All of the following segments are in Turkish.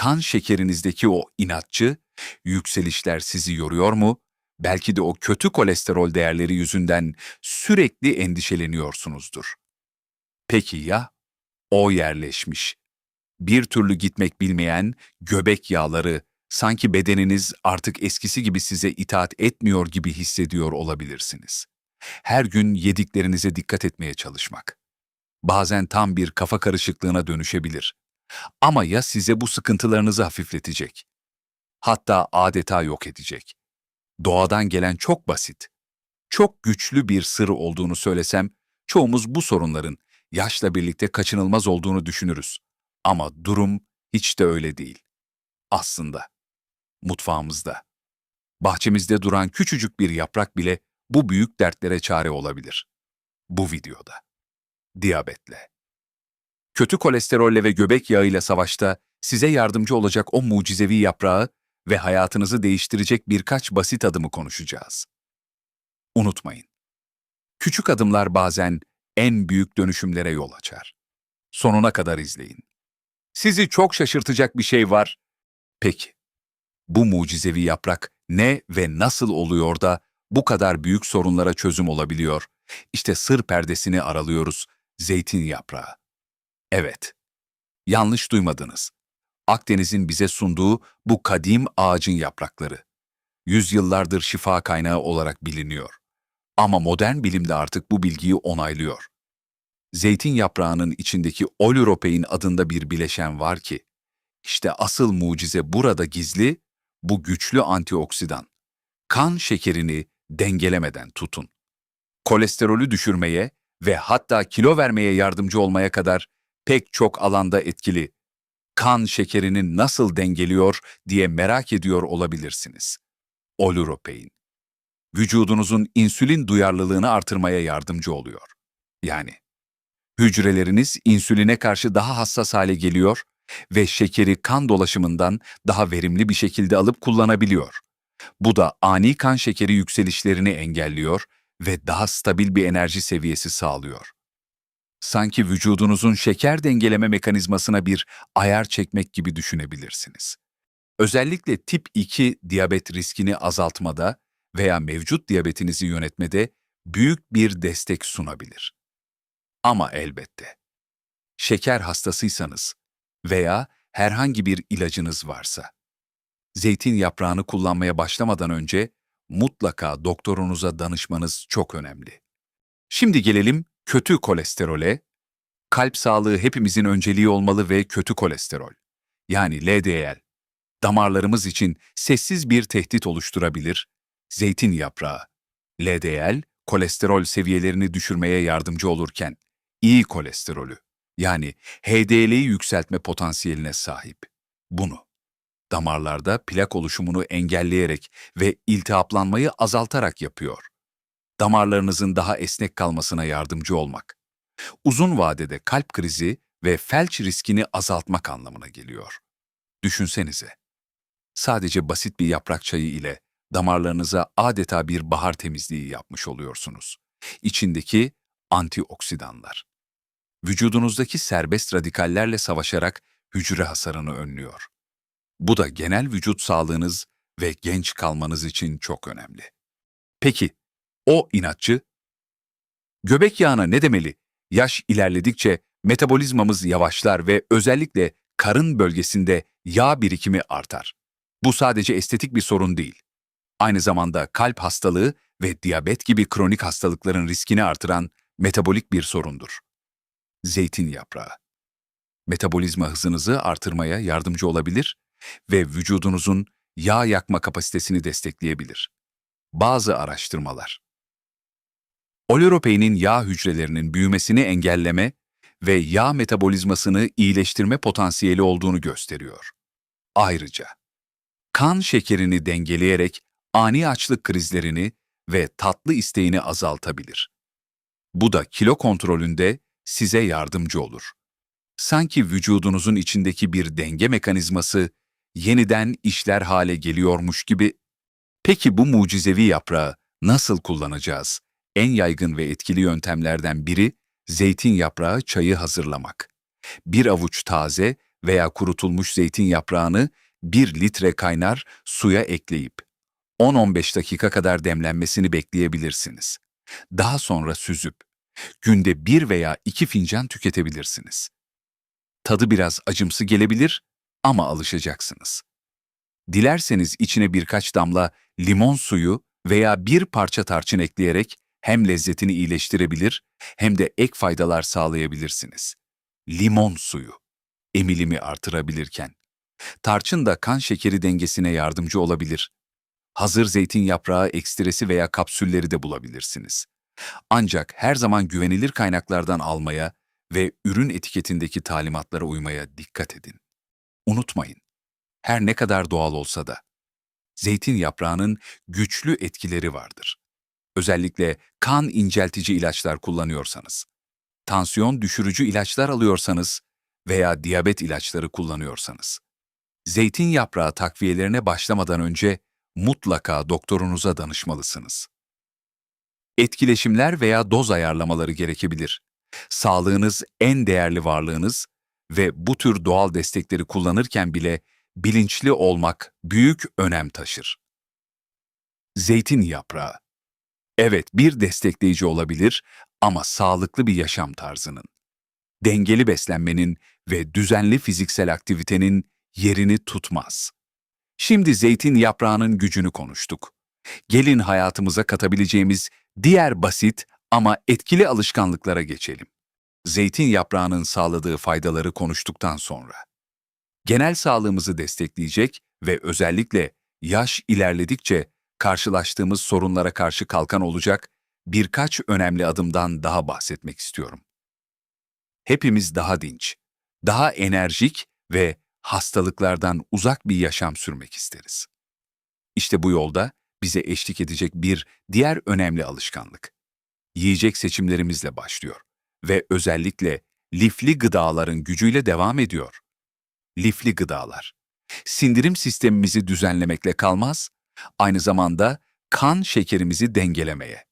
kan şekerinizdeki o inatçı yükselişler sizi yoruyor mu? Belki de o kötü kolesterol değerleri yüzünden sürekli endişeleniyorsunuzdur. Peki ya o yerleşmiş, bir türlü gitmek bilmeyen göbek yağları sanki bedeniniz artık eskisi gibi size itaat etmiyor gibi hissediyor olabilirsiniz. Her gün yediklerinize dikkat etmeye çalışmak. Bazen tam bir kafa karışıklığına dönüşebilir. Ama ya size bu sıkıntılarınızı hafifletecek? Hatta adeta yok edecek. Doğadan gelen çok basit, çok güçlü bir sır olduğunu söylesem, çoğumuz bu sorunların yaşla birlikte kaçınılmaz olduğunu düşünürüz. Ama durum hiç de öyle değil. Aslında mutfağımızda, bahçemizde duran küçücük bir yaprak bile bu büyük dertlere çare olabilir. Bu videoda. Diyabetle. Kötü kolesterolle ve göbek yağıyla savaşta size yardımcı olacak o mucizevi yaprağı ve hayatınızı değiştirecek birkaç basit adımı konuşacağız. Unutmayın. Küçük adımlar bazen en büyük dönüşümlere yol açar. Sonuna kadar izleyin. Sizi çok şaşırtacak bir şey var. Peki, bu mucizevi yaprak ne ve nasıl oluyor da bu kadar büyük sorunlara çözüm olabiliyor? İşte sır perdesini aralıyoruz, zeytin yaprağı. Evet, yanlış duymadınız. Akdeniz'in bize sunduğu bu kadim ağacın yaprakları. Yüzyıllardır şifa kaynağı olarak biliniyor. Ama modern bilim de artık bu bilgiyi onaylıyor. Zeytin yaprağının içindeki olüropein adında bir bileşen var ki, işte asıl mucize burada gizli, bu güçlü antioksidan. Kan şekerini dengelemeden tutun. Kolesterolü düşürmeye ve hatta kilo vermeye yardımcı olmaya kadar pek çok alanda etkili. Kan şekerini nasıl dengeliyor diye merak ediyor olabilirsiniz. Olüropein. Vücudunuzun insülin duyarlılığını artırmaya yardımcı oluyor. Yani hücreleriniz insüline karşı daha hassas hale geliyor ve şekeri kan dolaşımından daha verimli bir şekilde alıp kullanabiliyor. Bu da ani kan şekeri yükselişlerini engelliyor ve daha stabil bir enerji seviyesi sağlıyor. Sanki vücudunuzun şeker dengeleme mekanizmasına bir ayar çekmek gibi düşünebilirsiniz. Özellikle tip 2 diyabet riskini azaltmada veya mevcut diyabetinizi yönetmede büyük bir destek sunabilir. Ama elbette, şeker hastasıysanız veya herhangi bir ilacınız varsa, zeytin yaprağını kullanmaya başlamadan önce mutlaka doktorunuza danışmanız çok önemli. Şimdi gelelim kötü kolesterole. Kalp sağlığı hepimizin önceliği olmalı ve kötü kolesterol, yani LDL, damarlarımız için sessiz bir tehdit oluşturabilir. Zeytin yaprağı, LDL, kolesterol seviyelerini düşürmeye yardımcı olurken, iyi kolesterolü, yani HDL'yi yükseltme potansiyeline sahip. Bunu damarlarda plak oluşumunu engelleyerek ve iltihaplanmayı azaltarak yapıyor. Damarlarınızın daha esnek kalmasına yardımcı olmak. Uzun vadede kalp krizi ve felç riskini azaltmak anlamına geliyor. Düşünsenize. Sadece basit bir yaprak çayı ile damarlarınıza adeta bir bahar temizliği yapmış oluyorsunuz. İçindeki antioksidanlar. Vücudunuzdaki serbest radikallerle savaşarak hücre hasarını önlüyor. Bu da genel vücut sağlığınız ve genç kalmanız için çok önemli. Peki, o inatçı? Göbek yağına ne demeli? Yaş ilerledikçe metabolizmamız yavaşlar ve özellikle karın bölgesinde yağ birikimi artar. Bu sadece estetik bir sorun değil. Aynı zamanda kalp hastalığı ve diyabet gibi kronik hastalıkların riskini artıran metabolik bir sorundur. Zeytin yaprağı. Metabolizma hızınızı artırmaya yardımcı olabilir ve vücudunuzun yağ yakma kapasitesini destekleyebilir. Bazı araştırmalar. Oleuropeinin yağ hücrelerinin büyümesini engelleme ve yağ metabolizmasını iyileştirme potansiyeli olduğunu gösteriyor. Ayrıca, kan şekerini dengeleyerek ani açlık krizlerini ve tatlı isteğini azaltabilir. Bu da kilo kontrolünde size yardımcı olur. Sanki vücudunuzun içindeki bir denge mekanizması yeniden işler hale geliyormuş gibi. Peki bu mucizevi yaprağı nasıl kullanacağız? En yaygın ve etkili yöntemlerden biri zeytin yaprağı çayı hazırlamak. Bir avuç taze veya kurutulmuş zeytin yaprağını 1 litre kaynar suya ekleyip 10-15 dakika kadar demlenmesini bekleyebilirsiniz. Daha sonra süzüp günde bir veya iki fincan tüketebilirsiniz. Tadı biraz acımsı gelebilir ama alışacaksınız. Dilerseniz içine birkaç damla limon suyu veya bir parça tarçın ekleyerek hem lezzetini iyileştirebilir hem de ek faydalar sağlayabilirsiniz. Limon suyu emilimi artırabilirken tarçın da kan şekeri dengesine yardımcı olabilir. Hazır zeytin yaprağı ekstresi veya kapsülleri de bulabilirsiniz. Ancak her zaman güvenilir kaynaklardan almaya ve ürün etiketindeki talimatlara uymaya dikkat edin. Unutmayın, her ne kadar doğal olsa da zeytin yaprağının güçlü etkileri vardır. Özellikle kan inceltici ilaçlar kullanıyorsanız, tansiyon düşürücü ilaçlar alıyorsanız veya diyabet ilaçları kullanıyorsanız. Zeytin yaprağı takviyelerine başlamadan önce mutlaka doktorunuza danışmalısınız. Etkileşimler veya doz ayarlamaları gerekebilir. Sağlığınız en değerli varlığınız ve bu tür doğal destekleri kullanırken bile bilinçli olmak büyük önem taşır. Zeytin yaprağı Evet, bir destekleyici olabilir ama sağlıklı bir yaşam tarzının, dengeli beslenmenin ve düzenli fiziksel aktivitenin yerini tutmaz. Şimdi zeytin yaprağının gücünü konuştuk. Gelin hayatımıza katabileceğimiz diğer basit ama etkili alışkanlıklara geçelim. Zeytin yaprağının sağladığı faydaları konuştuktan sonra. Genel sağlığımızı destekleyecek ve özellikle yaş ilerledikçe karşılaştığımız sorunlara karşı kalkan olacak birkaç önemli adımdan daha bahsetmek istiyorum. Hepimiz daha dinç, daha enerjik ve hastalıklardan uzak bir yaşam sürmek isteriz. İşte bu yolda bize eşlik edecek bir diğer önemli alışkanlık. Yiyecek seçimlerimizle başlıyor ve özellikle lifli gıdaların gücüyle devam ediyor. Lifli gıdalar. Sindirim sistemimizi düzenlemekle kalmaz, aynı zamanda kan şekerimizi dengelemeye,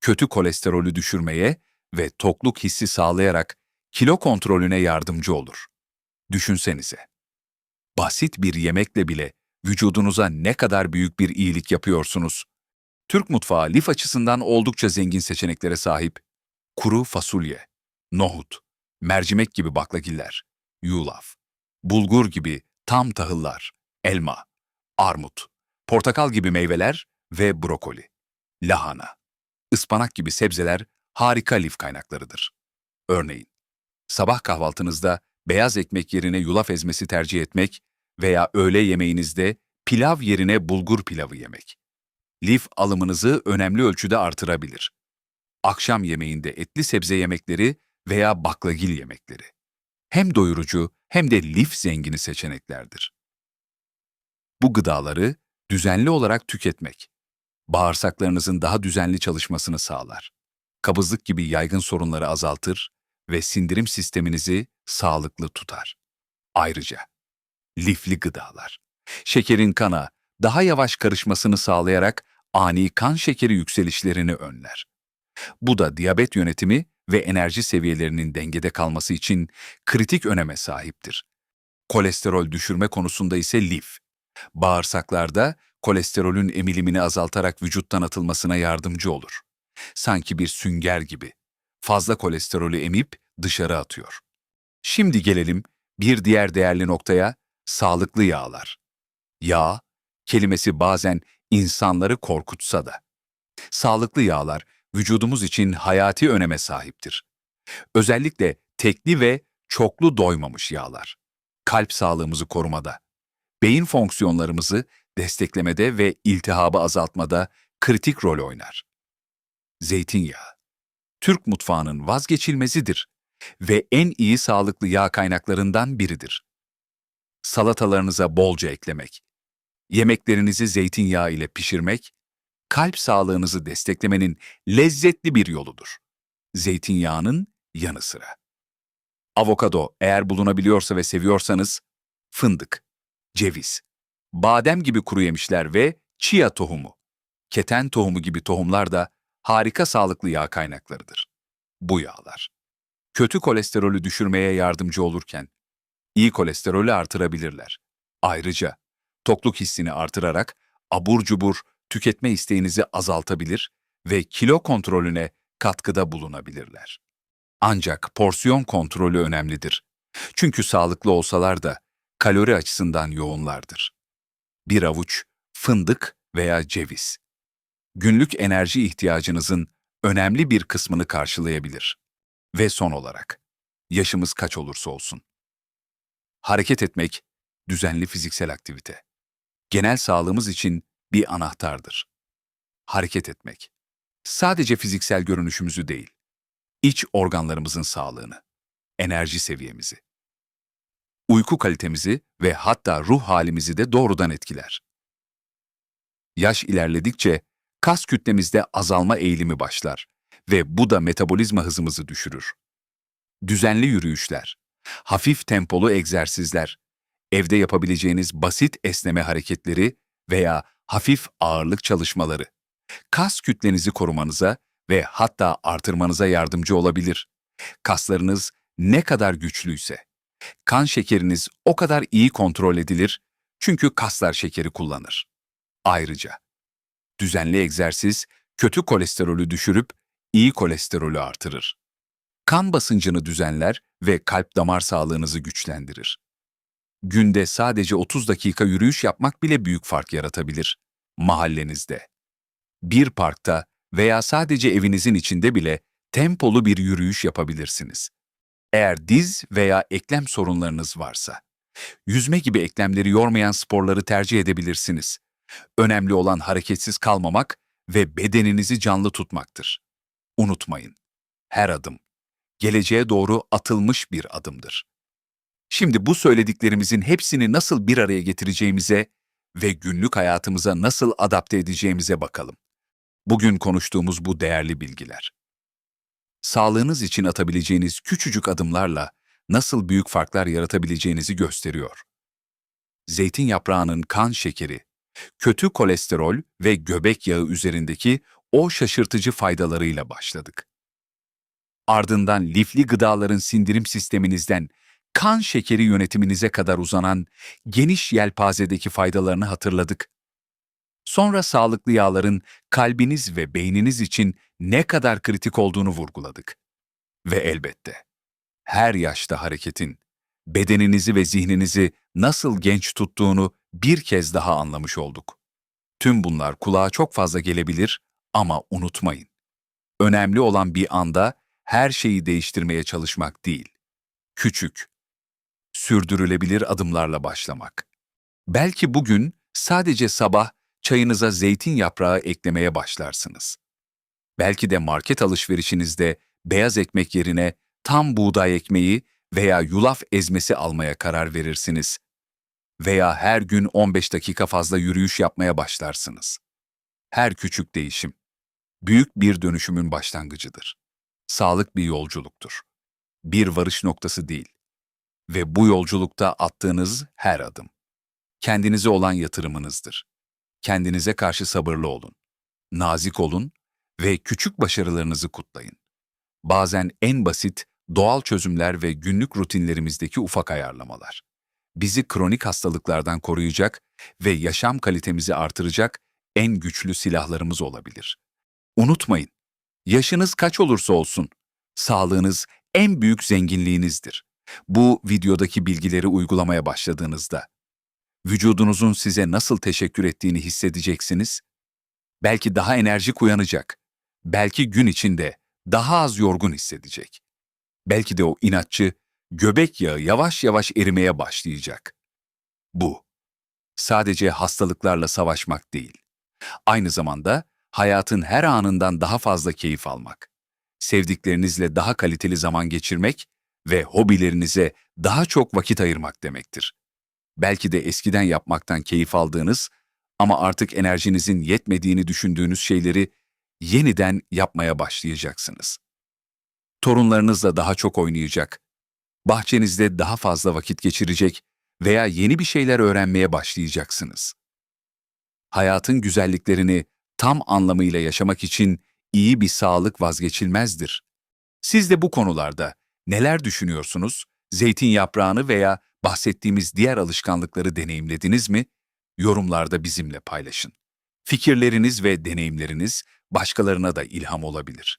kötü kolesterolü düşürmeye ve tokluk hissi sağlayarak kilo kontrolüne yardımcı olur. Düşünsenize. Basit bir yemekle bile vücudunuza ne kadar büyük bir iyilik yapıyorsunuz. Türk mutfağı lif açısından oldukça zengin seçeneklere sahip. Kuru fasulye, nohut, mercimek gibi baklagiller, yulaf, bulgur gibi tam tahıllar, elma, armut, portakal gibi meyveler ve brokoli, lahana, ıspanak gibi sebzeler harika lif kaynaklarıdır. Örneğin, sabah kahvaltınızda beyaz ekmek yerine yulaf ezmesi tercih etmek veya öğle yemeğinizde pilav yerine bulgur pilavı yemek. Lif alımınızı önemli ölçüde artırabilir. Akşam yemeğinde etli sebze yemekleri veya baklagil yemekleri. Hem doyurucu hem de lif zengini seçeneklerdir. Bu gıdaları düzenli olarak tüketmek, bağırsaklarınızın daha düzenli çalışmasını sağlar. Kabızlık gibi yaygın sorunları azaltır ve sindirim sisteminizi sağlıklı tutar. Ayrıca lifli gıdalar, şekerin kana daha yavaş karışmasını sağlayarak ani kan şekeri yükselişlerini önler. Bu da diyabet yönetimi ve enerji seviyelerinin dengede kalması için kritik öneme sahiptir. Kolesterol düşürme konusunda ise lif, bağırsaklarda kolesterolün emilimini azaltarak vücuttan atılmasına yardımcı olur. Sanki bir sünger gibi. Fazla kolesterolü emip dışarı atıyor. Şimdi gelelim bir diğer değerli noktaya, sağlıklı yağlar. Yağ, kelimesi bazen insanları korkutsa da. Sağlıklı yağlar vücudumuz için hayati öneme sahiptir. Özellikle tekli ve çoklu doymamış yağlar. Kalp sağlığımızı korumada, beyin fonksiyonlarımızı desteklemede ve iltihabı azaltmada kritik rol oynar. Zeytinyağı, Türk mutfağının vazgeçilmezidir ve en iyi sağlıklı yağ kaynaklarından biridir. Salatalarınıza bolca eklemek, yemeklerinizi zeytinyağı ile pişirmek, kalp sağlığınızı desteklemenin lezzetli bir yoludur. Zeytinyağının yanı sıra. Avokado eğer bulunabiliyorsa ve seviyorsanız, fındık, ceviz, badem gibi kuru yemişler ve chia tohumu, keten tohumu gibi tohumlar da harika sağlıklı yağ kaynaklarıdır. Bu yağlar kötü kolesterolü düşürmeye yardımcı olurken, iyi kolesterolü artırabilirler. Ayrıca tokluk hissini artırarak abur cubur tüketme isteğinizi azaltabilir ve kilo kontrolüne katkıda bulunabilirler. Ancak porsiyon kontrolü önemlidir. Çünkü sağlıklı olsalar da kalori açısından yoğunlardır. Bir avuç fındık veya ceviz. Günlük enerji ihtiyacınızın önemli bir kısmını karşılayabilir. Ve son olarak, yaşımız kaç olursa olsun. Hareket etmek, düzenli fiziksel aktivite. Genel sağlığımız için bir anahtardır. Hareket etmek. Sadece fiziksel görünüşümüzü değil, iç organlarımızın sağlığını, enerji seviyemizi, uyku kalitemizi ve hatta ruh halimizi de doğrudan etkiler. Yaş ilerledikçe kas kütlemizde azalma eğilimi başlar ve bu da metabolizma hızımızı düşürür. Düzenli yürüyüşler, hafif tempolu egzersizler, evde yapabileceğiniz basit esneme hareketleri veya hafif ağırlık çalışmaları, kas kütlenizi korumanıza ve hatta artırmanıza yardımcı olabilir. Kaslarınız ne kadar güçlüyse, kan şekeriniz o kadar iyi kontrol edilir çünkü kaslar şekeri kullanır. Ayrıca, düzenli egzersiz kötü kolesterolü düşürüp iyi kolesterolü artırır. Kan basıncını düzenler ve kalp damar sağlığınızı güçlendirir. Günde sadece 30 dakika yürüyüş yapmak bile büyük fark yaratabilir. Mahallenizde, bir parkta veya sadece evinizin içinde bile tempolu bir yürüyüş yapabilirsiniz. Eğer diz veya eklem sorunlarınız varsa, yüzme gibi eklemleri yormayan sporları tercih edebilirsiniz. Önemli olan hareketsiz kalmamak ve bedeninizi canlı tutmaktır. Unutmayın, her adım, geleceğe doğru atılmış bir adımdır. Şimdi bu söylediklerimizin hepsini nasıl bir araya getireceğimize ve günlük hayatımıza nasıl adapte edeceğimize bakalım. Bugün konuştuğumuz bu değerli bilgiler. Sağlığınız için atabileceğiniz küçücük adımlarla nasıl büyük farklar yaratabileceğinizi gösteriyor. Zeytin yaprağının kan şekeri, kötü kolesterol ve göbek yağı üzerindeki o şaşırtıcı faydalarıyla başladık. Ardından lifli gıdaların sindirim sisteminizden kan şekeri yönetiminize kadar uzanan geniş yelpazedeki faydalarını hatırladık. Sonra sağlıklı yağların kalbiniz ve beyniniz için ne kadar kritik olduğunu vurguladık. Ve elbette, her yaşta hareketin, bedeninizi ve zihninizi nasıl genç tuttuğunu bir kez daha anlamış olduk. Tüm bunlar kulağa çok fazla gelebilir ama unutmayın. Önemli olan bir anda her şeyi değiştirmeye çalışmak değil. Küçük, sürdürülebilir adımlarla başlamak. Belki bugün sadece sabah çayınıza zeytin yaprağı eklemeye başlarsınız. Belki de market alışverişinizde beyaz ekmek yerine tam buğday ekmeği veya yulaf ezmesi almaya karar verirsiniz. Veya her gün 15 dakika fazla yürüyüş yapmaya başlarsınız. Her küçük değişim, büyük bir dönüşümün başlangıcıdır. Sağlık bir yolculuktur. Bir varış noktası değil. Ve bu yolculukta attığınız her adım, kendinize olan yatırımınızdır. Kendinize karşı sabırlı olun, nazik olun ve küçük başarılarınızı kutlayın. Bazen en basit, doğal çözümler ve günlük rutinlerimizdeki ufak ayarlamalar. Bizi kronik hastalıklardan koruyacak ve yaşam kalitemizi artıracak en güçlü silahlarımız olabilir. Unutmayın, yaşınız kaç olursa olsun, sağlığınız en büyük zenginliğinizdir. Bu videodaki bilgileri uygulamaya başladığınızda, vücudunuzun size nasıl teşekkür ettiğini hissedeceksiniz. Belki daha enerjik uyanacak. Belki gün içinde daha az yorgun hissedecek. Belki de o inatçı, göbek yağı yavaş yavaş erimeye başlayacak. Bu, sadece hastalıklarla savaşmak değil. Aynı zamanda hayatın her anından daha fazla keyif almak, sevdiklerinizle daha kaliteli zaman geçirmek ve hobilerinize daha çok vakit ayırmak demektir. Belki de eskiden yapmaktan keyif aldığınız ama artık enerjinizin yetmediğini düşündüğünüz şeyleri yeniden yapmaya başlayacaksınız. Torunlarınızla daha çok oynayacak, bahçenizde daha fazla vakit geçirecek veya yeni bir şeyler öğrenmeye başlayacaksınız. Hayatın güzelliklerini tam anlamıyla yaşamak için iyi bir sağlık vazgeçilmezdir. Siz de bu konularda neler düşünüyorsunuz? Zeytin yaprağını veya Bahsettiğimiz diğer alışkanlıkları deneyimlediniz mi? Yorumlarda bizimle paylaşın. Fikirleriniz ve deneyimleriniz başkalarına da ilham olabilir.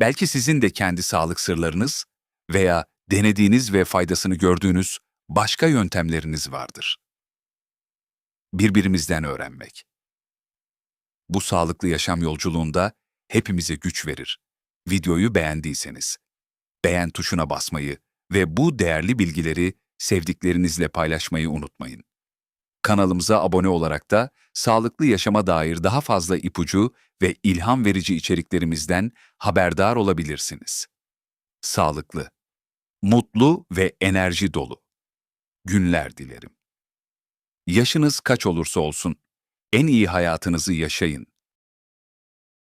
Belki sizin de kendi sağlık sırlarınız veya denediğiniz ve faydasını gördüğünüz başka yöntemleriniz vardır. Birbirimizden öğrenmek. Bu sağlıklı yaşam yolculuğunda hepimize güç verir. Videoyu beğendiyseniz beğen tuşuna basmayı ve bu değerli bilgileri sevdiklerinizle paylaşmayı unutmayın. Kanalımıza abone olarak da sağlıklı yaşama dair daha fazla ipucu ve ilham verici içeriklerimizden haberdar olabilirsiniz. Sağlıklı, mutlu ve enerji dolu günler dilerim. Yaşınız kaç olursa olsun en iyi hayatınızı yaşayın